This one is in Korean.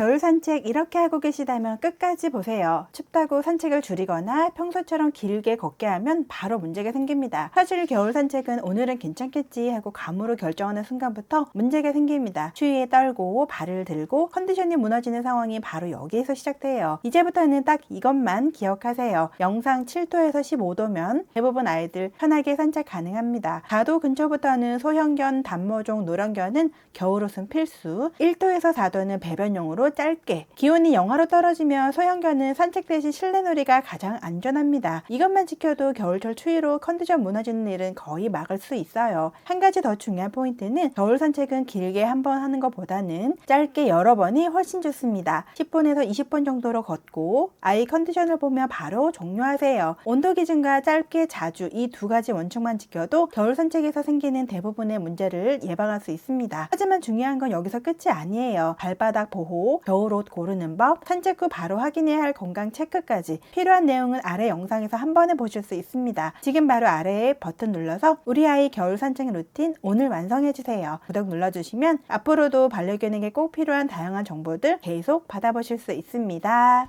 겨울 산책 이렇게 하고 계시다면 끝까지 보세요. 춥다고 산책을 줄이거나 평소처럼 길게 걷게 하면 바로 문제가 생깁니다. 사실 겨울 산책은 오늘은 괜찮겠지 하고 감으로 결정하는 순간부터 문제가 생깁니다. 추위에 떨고 발을 들고 컨디션이 무너지는 상황이 바로 여기에서 시작돼요. 이제부터는 딱 이것만 기억하세요. 영상 7도에서 15도면 대부분 아이들 편하게 산책 가능합니다. 4도 근처부터는 소형견, 단모종, 노령견은 겨울옷은 필수, 1도에서 4도는 배변용으로 짧게, 기온이 영하로 떨어지면 소형견은 산책 대신 실내놀이가 가장 안전합니다. 이것만 지켜도 겨울철 추위로 컨디션 무너지는 일은 거의 막을 수 있어요. 한 가지 더 중요한 포인트는 겨울 산책은 길게 한 번 하는 것보다는 짧게 여러 번이 훨씬 좋습니다. 10분에서 20분 정도로 걷고 아이 컨디션을 보며 바로 종료하세요. 온도 기준과 짧게 자주 이 두 가지 원칙만 지켜도 겨울 산책에서 생기는 대부분의 문제를 예방할 수 있습니다. 하지만 중요한 건 여기서 끝이 아니에요. 발바닥 보호, 겨울옷 고르는 법, 산책 후 바로 확인해야 할 건강 체크까지 필요한 내용은 아래 영상에서 한 번에 보실 수 있습니다. 지금 바로 아래에 버튼 눌러서 우리 아이 겨울 산책 루틴 오늘 완성해 주세요. 구독 눌러주시면 앞으로도 반려견에게 꼭 필요한 다양한 정보들 계속 받아보실 수 있습니다.